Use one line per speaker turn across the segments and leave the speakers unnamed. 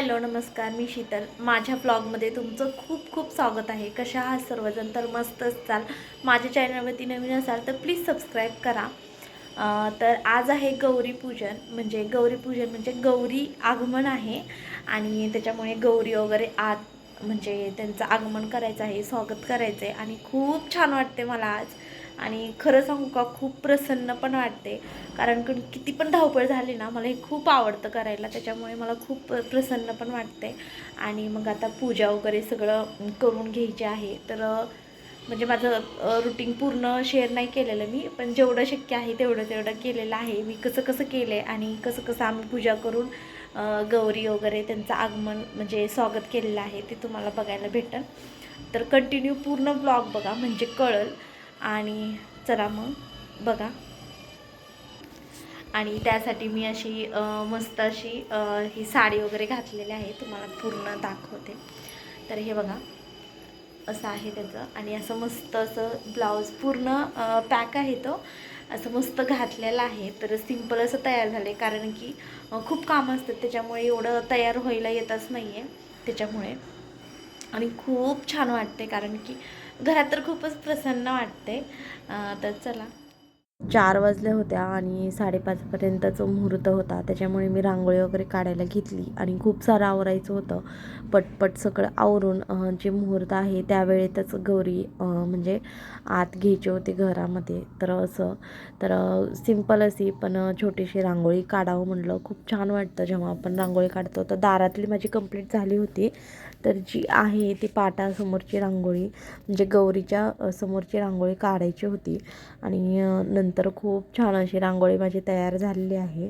Hello नमस्कार मी शीतल. माझ्या ब्लॉगमध्ये तुमचं खूप खूप स्वागत आहे. कशा आहात सर्वजण? तर मस्त असाल. माझ्या चॅनलवरती नवीन असाल तर प्लीज सबस्क्राईब करा. तर आज आहे गौरी पूजन. म्हणजे गौरी पूजन म्हणजे गौरी आगमन आहे. आणि त्याच्यामुळे गौरी वगैरे आत म्हणजे त्यांचं आगमन करायचं आहे स्वागत करायचं आहे आणि खूप छान वाटते मला आज. आणि खरं सांगू का खूप प्रसन्न पण वाटते. कारण की किती पण धावपळ झाली ना मला हे खूप आवडतं करायला. त्याच्यामुळे मला खूप प्रसन्न पण वाटते. आणि मग आता पूजा वगैरे सगळं करून घ्यायचे आहे. तर म्हणजे माझं रुटीन पूर्ण शेअर नाही केलेलं मी पण जेवढं शक्य आहे तेवढं तेवढं केलेलं आहे. मी कसं कसं केलं आहे आणि कसं कसं आम्ही पूजा करून गौरी वगैरे त्यांचं आगमन म्हणजे स्वागत केलेलं आहे ते तुम्हाला बघायला भेटेल तर कंटिन्यू पूर्ण ब्लॉग बघा म्हणजे कळल. आणि चला मग बघा. आणि त्यासाठी मी अशी मस्त अशी ही साडी वगैरे घातलेली आहे तुम्हाला पूर्ण दाखवते. तर हे बघा असं आहे त्याचं. आणि असं मस्त असं ब्लाऊज पूर्ण पॅक आहे तो. असं मस्त घातलेलं आहे. तर सिंपल असं तयार झालं आहे कारण की खूप कामं असतात त्याच्यामुळे एवढं तयार व्हायला येतच नाही आहे त्याच्यामुळे. आणि खूप छान वाटते कारण की घरात तर खूपच प्रसन्न वाटते. तर चला. चार वाजल्या होत्या आणि साडेपाचपर्यंतचं मुहूर्त होता. त्याच्यामुळे मी रांगोळी वगैरे काढायला घेतली आणि खूप सारं आवरायचं होतं. पटपट सगळं आवरून जे मुहूर्त आहे त्यावेळेतच गौरी म्हणजे आत घ्यायचे होते घरामध्ये. तर असं तर सिंपल अशी पण छोटीशी रांगोळी काढावं म्हटलं खूप छान वाटतं जेव्हा आपण रांगोळी काढतो. तर दारातली माझी कंप्लीट झाली होती. तर जी आहे ती पाटासमोरची रांगोळी म्हणजे गौरीच्या समोरची रांगोळी काढायची होती. आणि नंतर नंतर खूप छान अशी रांगोळी माझी तयार झालेली आहे.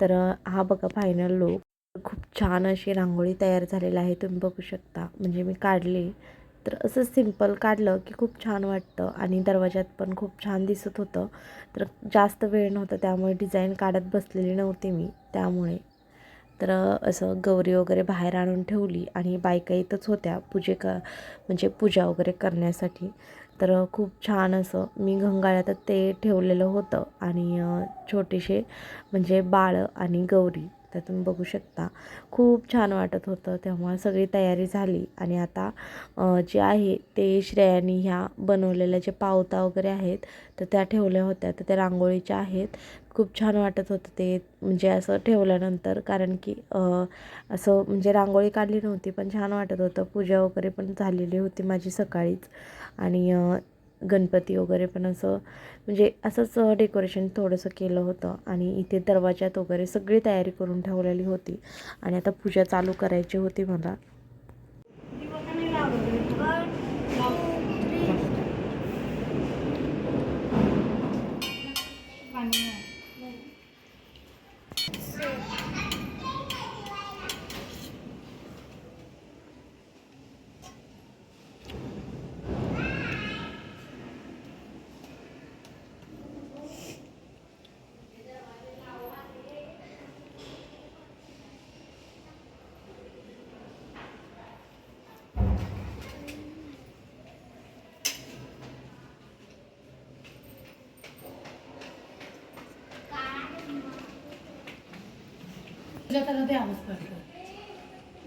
तर हा बघा फायनल लुक खूप छान अशी रांगोळी तयार झालेली आहे तुम्ही बघू शकता. म्हणजे मी काढली. तर असं सिंपल काढलं की खूप छान वाटतं आणि दरवाजात पण खूप छान दिसत होतं. तर जास्त वेळ नव्हता त्यामुळे डिझाईन काढत बसलेली नव्हती मी त्यामुळे. तर असं गौरी वगैरे बाहेर आणून ठेवली आणि बायका इथंच होत्या पूजे क म्हणजे पूजा वगैरे करण्यासाठी. तर खूप छान असं मी घंगाळ्यात ते ठेवलेलं होतं आणि छोटेसे म्हणजे बाळ आणि गौरी. तर तुम्ही बघू शकता. खूप छान वाटत होतं तेव्हा सगळी तयारी झाली. आणि आता जे आहे ते श्रेयानी ह्या बनवलेल्या जे पावता वगैरे आहेत तर त्या ठेवल्या होत्या. तर त्या रांगोळीच्या आहेत. खूप छान वाटत होतं ते म्हणजे असं ठेवल्यानंतर. कारण की असं म्हणजे रांगोळी काढली नव्हती पण छान वाटत होतं. पूजा वगैरे पण झालेली होती माझी सकाळीच. आणि गणपती वगैरे पण असं म्हणजे असंच डेकोरेशन थोडंसं केलं होतं. आणि इथे दरवाजात वगैरे सगळी तयारी करून ठेवलेली होती. आणि आता पूजा चालू करायची होती मला.
तुझ्या त्याला द्यावंच पडतं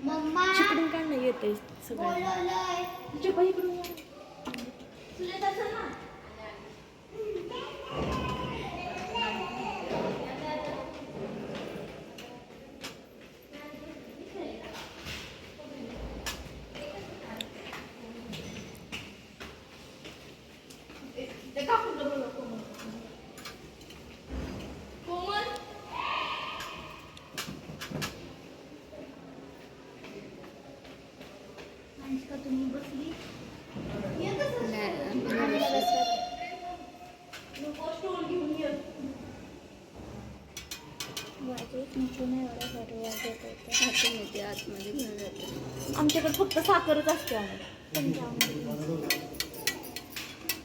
मम्मा
चिकडून काय नाही येते सगळं.
बोलवलंय. तुझ्या तसं ना कोमल का तुम्ही बसली
आमच्याकडे फक्त साखरच असते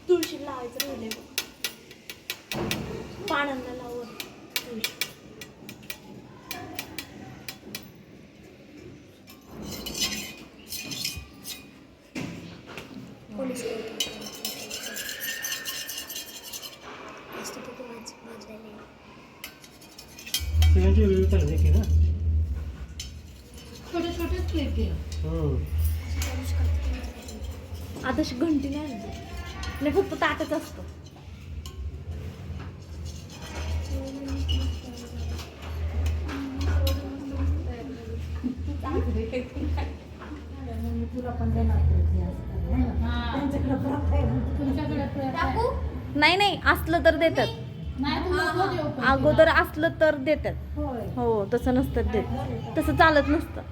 तुळशी लावायचं राहिले पानांना लावून तुळशी.
पोलीस
शिवाजी केलं.
आता अशी घंटी नाही आणली. नाही फक्त ताटच असतं.
तुमच्याकडे
टाकू
नाही नाही असलं तर देतात.
नाही तुम्ही नको देऊ पण.
अगोदर असलं तर देतात.
होय.
हो तसं नसतं देत. तसं चालत नसतं.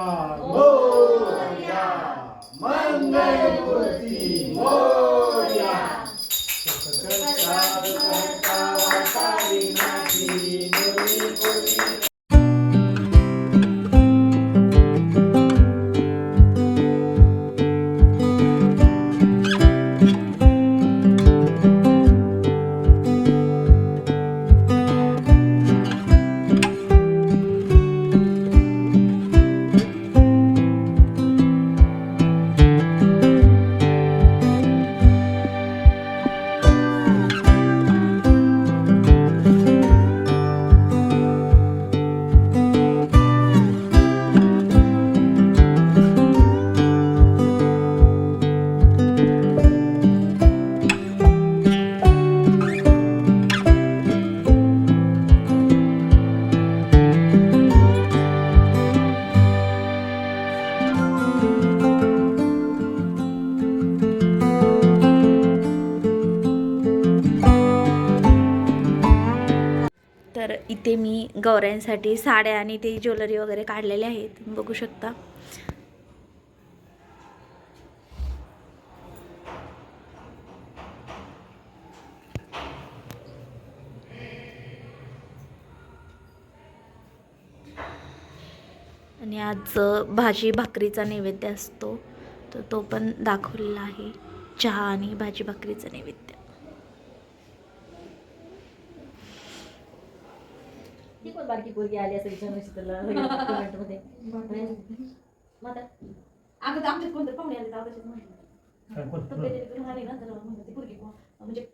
Wow. गौऱ्यांसाठी साड्या आणि ते ज्वेलरी वगैरे काढलेले आहेत. तुम्ही बघू शकता. आणि आज भाजी भाकरीचा नैवेद्य असतो. तर तो पण दाखवलेला आहे. चहा आणि भाजी भाकरीचा नैवेद्य
ती पण बारकी पोरगी आली मग आता
अगं आमच्यात कोणतं पाहुणे आले ती म्हणजे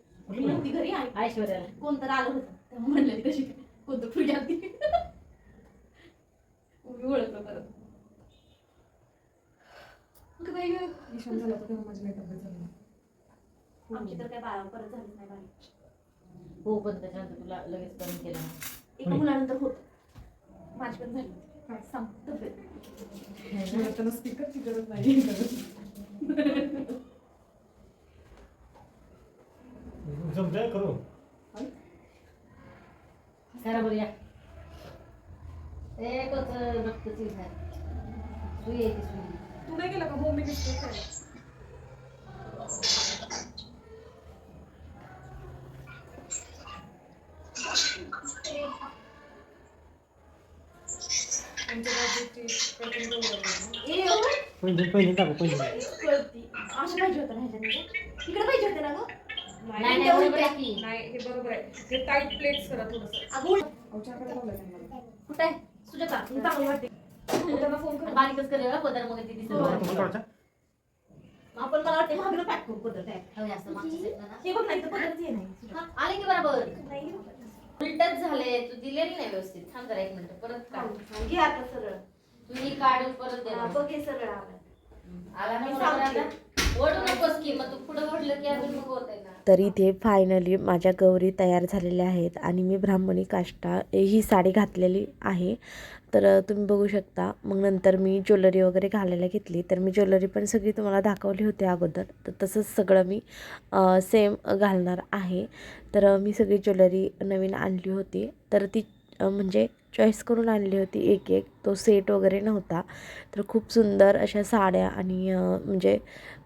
घरी
ऐश्वर्याला.
तर आलं होतं. तेव्हा म्हणलं कशी कोणतं पोरगी आली मी ओळखलं परत. मग बाई गं, आमची तर काय परत झालीच नाही बारीक
हो पण त्याच्यानंतर तुला लगेच कमी केलं.
एका मुलानंतर होत. माझी पण झाली. काय सांग तब्येत
जमतंय करू
करा बरं या. एकच रक्तची झाली सुई आहे ती
तू काय केलं का? हो मी
पहिले पहिले टाकू पहिले
कळती असं पाहिजे होतं ना ह्याच्यात इकडे पाहिजे होते ना गं
नाही नाही बरोबर आहे की
नाही हे बरोबर आहे हे टाईट प्लेट्स करा थोडस
अगं उठ. कुठं आहे सुजाता मी चांगली वाटते
त्यांना फोन कर
बारीकच करेल हा पदर मग ती दिसत.
तुम्हाला काढायचा?
आपण मला वाटते मागणं पॅक करू पदर tag.
हवे असतं मागच्या side ला ना.
हे बघ नाही तर पदरच ये नाही
हा, आले की बरोबर
नाही
उलटच झाले तू दिलेली नाही व्यवस्थित थांब जरा एक मिनिट परत काढ
घे आता सरळ
ही काढून परत दे मला.
बघ हे सरळ आलं
आला ना
मी
बरोबर
सांगते.
आता? ओढू नकोस की मग तू पुढे ओढलं की अजून मग होत आहे ना
तर इथे फायनली माझ्या गौरी तयार झालेल्या आहेत आणि मी ब्राह्मणी काष्टा ही साडी घातलेली आहे. तर तुम्ही बघू शकता मग नंतर मी ज्वेलरी वगैरे घालायला घेतली. तर मी ज्वेलरी पण सगळी तुम्हाला दाखवली होती अगोदर. तर तसंच सगळं मी सेम घालणार आहे. तर मी सगळी ज्वेलरी नवीन आणली होती. तर ती म्हणजे चॉईस करून आणली होती एक एक. तो सेट वगैरे नव्हता. तर खूप सुंदर अशा साड्या आणि म्हणजे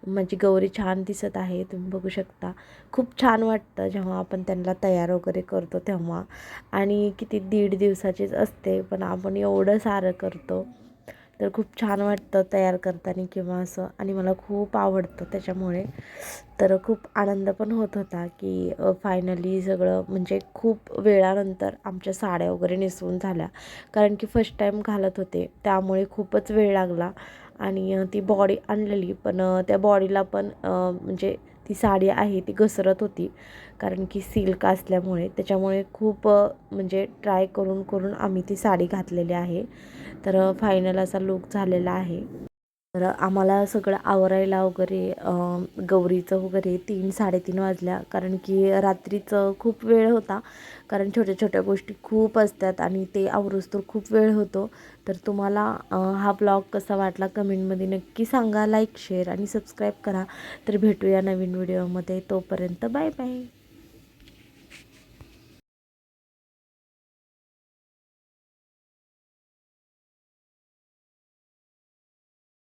माझी गौरी छान दिसत आहे तुम्ही बघू शकता. खूप छान वाटतं जेव्हा आपण त्यांना तयार वगैरे करतो तेव्हा. आणि किती दीड दिवसाचीच असते पण आपण एवढं सारं करतो. तर खूप छान वाटतं तयार करताना किंवा असं. आणि मला खूप आवडतं त्याच्यामुळे. तर खूप आनंद पण होत होता की फायनली सगळं म्हणजे खूप वेळानंतर आमच्या साड्या वगैरे नेसवून झाल्या. कारण की फर्स्ट टाईम घालत होते. त्यामुळे खूपच वेळ लागला. आणि ती बॉडी आणलेली. पण त्या बॉडीला पण म्हणजे ती साडी आहे ती घसरत होती. कारण की सिल्क असल्यामुळे. त्याच्यामुळे खूप म्हणजे ट्राय करून करून आम्ही ती साडी घातलेली आहे. तर फायनल असा लुक झालेला आहे. तर आम्हाला सगळं आवरायला वगैरे गौरीचं वगैरे तीन साडेतीन वाजल्या. कारण की रात्रीचं खूप वेळ होता. कारण छोट्या छोट्या गोष्टी खूप असतात आणि ते आवरूस तर खूप वेळ होतो. तर तुम्हाला हा ब्लॉग कसा वाटला कमेंटमध्ये नक्की सांगा. लाईक शेअर आणि सबस्क्राईब करा. तर भेटूया नवीन व्हिडिओमध्ये. तोपर्यंत बाय बाय.